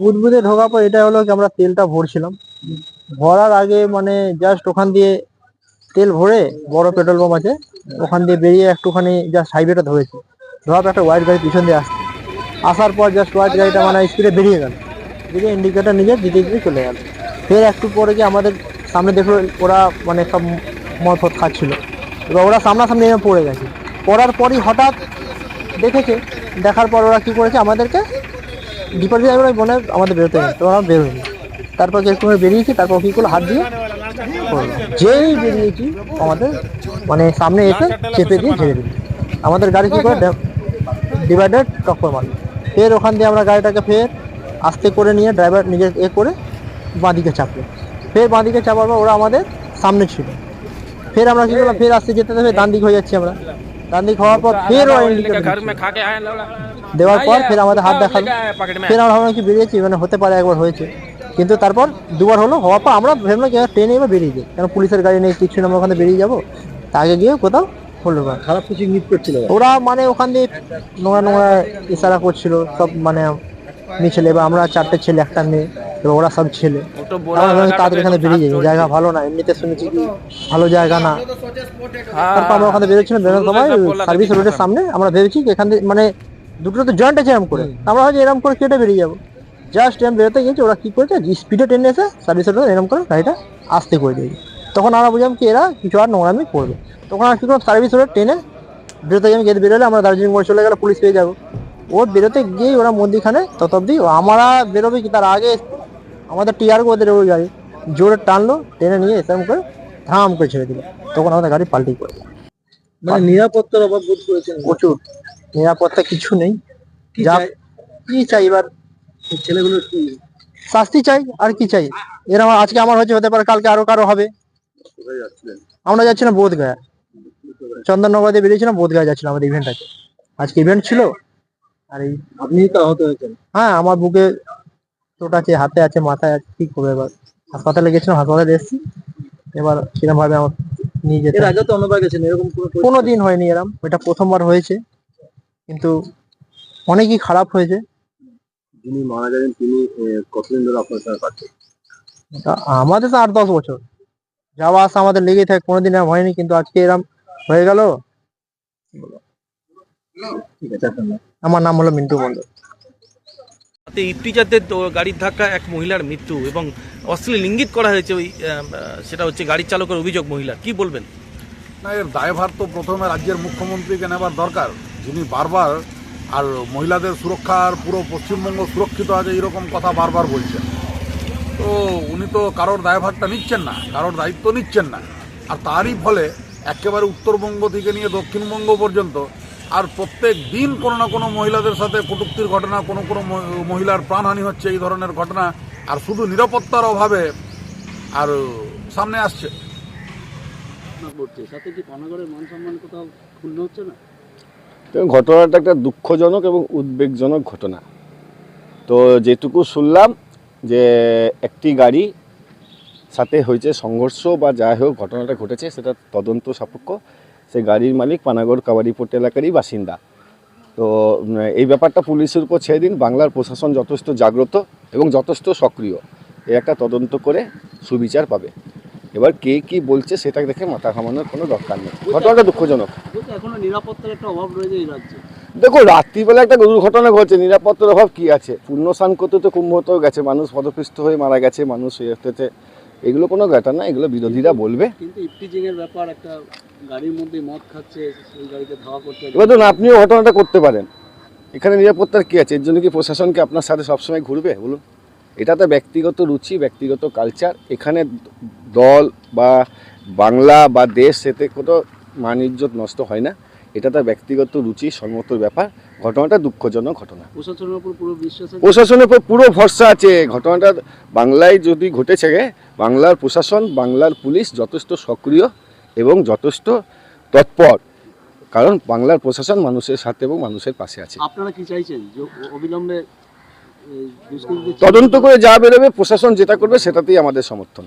বুদবুদে ঢোকার পর এটা হলো কি আমরা তেলটা ভরছিলাম। ভরার আগে মানে জাস্ট ওখান দিয়ে তেল ভরে বড় পেট্রোল পাম্প আছে, ওখান দিয়ে বেরিয়ে একটুখানি জাস্ট হাইওয়েটা ধরেছে। ধরার একটা হোয়াইট গাড়ি পিছন দিয়ে আসছে। আসার পর জাস্ট হোয়াইট গাড়িটা মানে স্পিডে বেরিয়ে গেল। বেরিয়ে ইন্ডিকেটার নিজে দিতে দিতে চলে গেল। ফের একটু পরে গিয়ে আমাদের সামনে দেখল ওরা মানে সব মদ ফদ খাচ্ছিল। এবার ওরা সামনাসামনি পড়ে গেছে। পড়ার পরই হঠাৎ দেখেছে, দেখার পর ওরা কি করেছে, আমাদেরকে ডিপার্টমেন্ট আমরা মনে হয় আমাদের বেরোতে গেছে তো আমরা বেরোয়নি তারপর একটু করে বেরিয়েছি তারপর কি করল? হাত দিয়ে করল। যেই বেরিয়েছি আমাদের মানে সামনে এসে চেপে দিয়ে ঝেড়ে দিল। আমাদের গাড়ি কি করে? ডিভাইডার টক্কর মারলো। ফের ওখান দিয়ে আমরা গাড়িটাকে ফের আস্তে করে নিয়ে ড্রাইভার নিজের এ করে বাঁদিকে চাপলো। ফের বাঁদিকে চাপার পর ওরা আমাদের সামনে ছিল। ফের আমরা কি করলাম? ফের আসতে যেতে যেতে ডান দিক হয়ে যাচ্ছি আমরা। ডান দিক হওয়ার পর ফের ওরা indicator দেওয়ার পর ফের আমাদের হাত দেখাল। ফের আমরা ভাবলাম কি বেরিয়েছি মানে হতে পারে একবার হয়েছে। কিন্তু তারপর দুবার হলো হওয়ার পর আমরা ভাবলাম ট্রেনে এবার বেরিয়ে যাই। কারণ পুলিশের গাড়ি নেই কিছু না আমরা ওখানে বেরিয়ে যাব। আগে গিয়ে কোথাও হলো না। খারাপ কিছু ইঙ্গিত করছিল ওরা মানে ওখান দিয়ে নোংরা নোংরা ইশারা করছিল সব মানে মেয়ে ছেলে এবার আমরা চারটে ছেলে একটা মেয়ে এবার ওরা সব ছেলে। তাদের এখানে বেরিয়ে যাই। জায়গা ভালো না এমনিতে শুনেছি কি ভালো জায়গা না। তারপর আমরা ওখানে বেরোচ্ছিলাম বেরোনোর সময় সার্ভিস রোডের সামনে আমরা ভেবেছি এখান থেকে মানে দুটো তো জয়েন্ট আছে এরম করে। আমরা ভাবছি এরম করে কেটে বেরিয়ে যাব। জাস্ট এরম বেরোতে গেছি ওরা কি করেছে? স্পিডে টেনে এসে সার্ভিস এরম করে গাড়িটা আসতে করে দিয়েছে। তখন আমরা বুঝলাম কি এরা কিছু আর নোংরামি করবে। তখন আর কি করলাম? সার্ভিস রোড টেনে বেরোতে গিয়ে গেট বেরোলে আমরা দার্জিলিং মোড় চলে গেলে পুলিশ পেয়ে যাব। ও বেরোতে গিয়েই ওরা মন্দিরখানে তত অব্দি আমরা বেরোবে কি তার আগে আমাদের টিয়ার ওদের ওই গাড়ি জোরে টানলো টেনে নিয়ে এসে করে ধাম করে ছেড়ে দিল। তখন আমাদের গাড়ি পাল্টি করে মানে নিরাপত্তার অভাব বোধ করেছেন? প্রচুর। নিরাপত্তা কিছু নেই। কি যা চাই? কি চাই এবার? ছেলেগুলোর কি? শাস্তি চাই আর কি চাই? এরকম আজকে আমার হচ্ছে হতে পারে কালকে আরও কারও হবে। আমরা যাচ্ছিলাম বোধগয়া। চন্দননগর দিয়ে বেরিয়েছিলাম বোধগয়া যাচ্ছিলাম আমাদের ইভেন্ট আছে আজকে ইভেন্ট ছিল। আর এই আপনি তো আহত হয়েছেন। হ্যাঁ আমার বুকে চোট আছে হাতে আছে মাথায় আছে কি করব এবার? হাসপাতালে গেছিলাম হাসপাতালে এসেছি। এবার কিরম ভাবে আমার নিয়ে যেতে এর আগে তো অন্যবার গেছেন এরকম কোনো দিন হয়নি এরম। এটা প্রথমবার হয়েছে। কিন্তু অনেকই খারাপ হয়েছে। যিনি মারা যাবেন তিনি কতদিন ধরে আপনার সাথে তা আমাদের তো আট দশ বছর। যাওয়া আসা আমাদের লেগেই থাকে কোনোদিন এরম হয়নি কিন্তু আজকে এরম হয়ে গেল। ঠিক আছে আপনার আমার নাম হলো মিন্টু মন্ডল তাতে ইফটিজারদের তো- গাড়ির ধাক্কা এক মহিলার মৃত্যু এবং অশ্লীল ইঙ্গিত করা হয়েছে ওই আহ, সেটা হচ্ছে গাড়ির চালকের অভিযোগ মহিলা কি বলবেন? না এর দায়ভার তো প্রথমে রাজ্যের মুখ্যমন্ত্রীকে নেবার দরকার। যিনি বারবার আর মহিলাদের সুরক্ষার পুরো পশ্চিমবঙ্গ সুরক্ষিত আছে এরকম কথা বারবার বলছেন। তো উনি তো কারোর দায়ভারটা নিচ্ছেন না, কারোর দায়িত্ব নিচ্ছেন না। আর তারই ফলে একেবারে উত্তরবঙ্গ থেকে নিয়ে দক্ষিণবঙ্গ পর্যন্ত আর প্রত্যেক দিন কোনো না কোনো মহিলাদের সাথে কটুক্তির ঘটনা, কোনো কোনো মহিলার প্রাণহানি হচ্ছে, এই ধরনের ঘটনা। আর শুধু নিরাপত্তার অভাবে আর সামনে আসছে। সাথে কি পানাগড়ের মান সম্মান কোথাও ক্ষুণ্ণ হচ্ছে না? ঘটনাটা একটা দুঃখজনক এবং উদ্বেগজনক ঘটনা। তো যেটুকু শুনলাম যে একটি গাড়ি সাথে হয়েছে সংঘর্ষ বা যাই হোক ঘটনাটা ঘটেছে, সেটা তদন্ত সাপেক্ষ। সে গাড়ির মালিক পানাগড় কাবাডিপট্টি এলাকারই বাসিন্দা। তো এই ব্যাপারটা পুলিশের উপর ছেড়ে দিন, বাংলার প্রশাসন যথেষ্ট জাগ্রত এবং যথেষ্ট সক্রিয়। এর একটা তদন্ত করে সুবিচার পাবে। এবার কে কি বলছে সেটা দেখে মাথা ঘামানোর কোনো দরকার নেই। ঘটনাটা দুঃখজনক। দেখো রাত্রিবেলা একটা দুর্ঘটনা ঘটছে নিরাপত্তার অভাব কি আছে? পূর্ণ স্নান করতে তো কুম্ভতেও গেছে মানুষ পদপিষ্ট হয়ে মারা গেছে মানুষ হয়ে এগুলো কোনো ব্যাপার না এগুলো বিরোধীরা বলবে। কিন্তু ইফটিজিং এর ব্যাপার একটা গাড়ির মধ্যে মদ খাচ্ছে সেই গাড়িতে ধাওয়া করতে এবার ধরুন আপনিও ঘটনাটা করতে পারেন। এখানে নিরাপত্তার কি আছে? এর জন্য কি প্রশাসনকে আপনার সাথে সবসময় ঘুরবে বলুন? এটা তো ব্যক্তিগত রুচি ব্যক্তিগত কালচার এখানে দল বা বাংলা বা দেশ এতে কোনো মান ইজ্জত নষ্ট হয় না। এটা তার ব্যক্তিগত রুচি সম্মত ব্যাপার। ঘটনাটা দুঃখজনক ঘটনা। প্রশাসনের উপর পুরো ভরসা আছে। ঘটনাটা বাংলায় যদি ঘটেছে বাংলার প্রশাসন বাংলার পুলিশ যথেষ্ট সক্রিয় এবং যথেষ্ট তৎপর। কারণ বাংলার প্রশাসন মানুষের সাথে এবং মানুষের পাশে আছে। আপনারা কি চাইছেন যে অবিলম্বে তদন্ত করে যা বেরোবে প্রশাসন যেটা করবে সেটাতেই আমাদের সমর্থন।